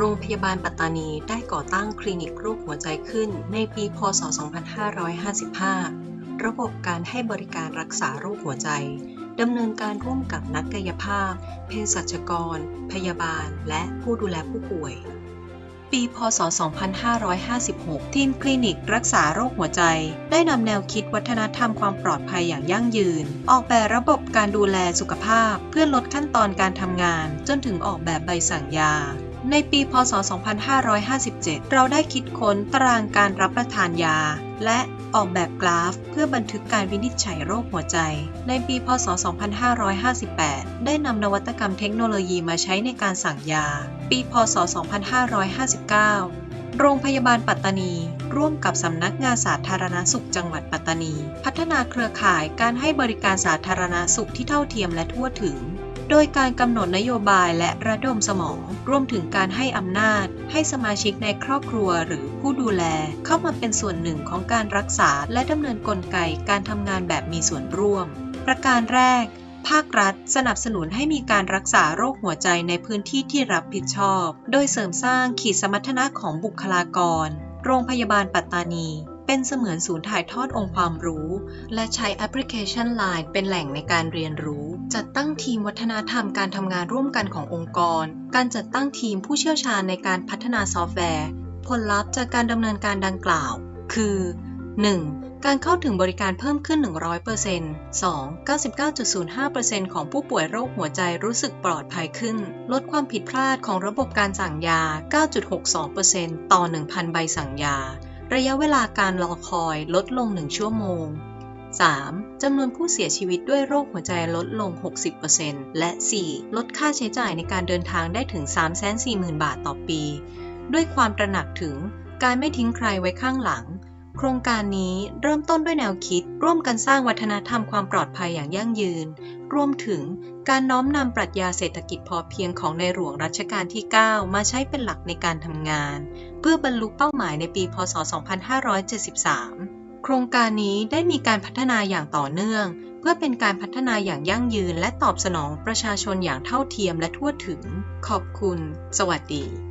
โรงพยาบาลปัตตานีได้ก่อตั้งคลินิกโรคหัวใจขึ้นในปี พ.ศ.2555 ระบบการให้บริการรักษาโรคหัวใจ ดำเนินการร่วมกับนักกายภาพ เภสัชกร พยาบาล และผู้ดูแลผู้ป่วย ปี พ.ศ.2556 ทีมคลินิกรักษาโรคหัวใจ ได้นำแนวคิดวัฒนธรรมความปลอดภัยอย่างยั่งยืน ออกแบบระบบการดูแลสุขภาพ เพื่อลดขั้นตอนการทำงาน จนถึงออกแบบใบสั่งยา ในปีพ.ศ.2557 เราได้คิดค้นตารางการรับประทานยา และออกแบบกราฟ เพื่อบันทึกการวินิจฉัยโรคหัวใจ ในปี พ.ศ.2558 ได้นำนวัตกรรมเทคโนโลยีมาใช้ในการสั่งยา ปี พ.ศ.2559โรงพยาบาลปัตตานี ร่วมกับสำนักงานสาธารณสุขจังหวัดปัตตานี พัฒนาเครือข่ายการให้บริการสาธารณสุขที่เท่าเทียมและทั่วถึง โดยการกำหนดนโยบายและระดมสมอง รวมถึงการให้อำนาจ ให้สมาชิกในครอบครัวหรือผู้ดูแล เข้ามาเป็นส่วนหนึ่งของการรักษาและดำเนินกลไกการทำงานแบบมีส่วนร่วม ประการแรก ภาครัฐสนับสนุนให้มีการรักษาโรคหัวใจในพื้นที่ที่รับผิดชอบ โดยเสริมสร้างขีดสมรรถนะของบุคลากร โรงพยาบาลปัตตานี เป็นเสมือนศูนย์ถ่ายทอดองค์ความรู้ และใช้แอปพลิเคชัน Line เป็นแหล่งในการเรียนรู้ จัดตั้งทีมวัฒนธรรมการทำงานร่วมกันขององค์กร การจัดตั้งทีมผู้เชี่ยวชาญในการพัฒนาซอฟต์แวร์ ผลลัพธ์จากการดำเนินการดังกล่าว คือ 1. การเข้าถึงบริการเพิ่มขึ้น 100% 2. 99.05%ของผู้ป่วยโรคหัวใจรู้สึกปลอดภัยขึ้น ลดความผิดพลาดของระบบการสั่งยา 9.62%ต่อ 1,000 ใบสั่งยา ระยะเวลาการรอคอยลดลง 1 ชั่วโมง 3. จำนวนผู้เสียชีวิตด้วยโรคหัวใจลดลง 60%และ 4. ลดค่าใช้จ่ายในการเดินทางได้ถึง 340,000 บาทต่อปี ด้วยความตระหนักถึงการไม่ทิ้งใครไว้ข้างหลัง โครงการนี้เริ่มต้นด้วยแนวคิด ร่วมกันสร้างวัฒนธรรมความปลอดภัยอย่างยั่งยืน รวมถึงการน้อมนำปรัชญาเศรษฐกิจพอเพียงของในหลวงรัชกาลที่ 9 มาใช้เป็นหลักในการทำงาน เพื่อบรรลุเป้าหมายในปี พ.ศ.2573 ครงการนี้ได้มีการพัฒนาอย่างต่อเนื่อง เพื่อเป็นการพัฒนาอย่างยั่งยืน และตอบสนองประชาชนอย่างเท่าเทียมและทั่วถึง ขอบคุณ สวัสดี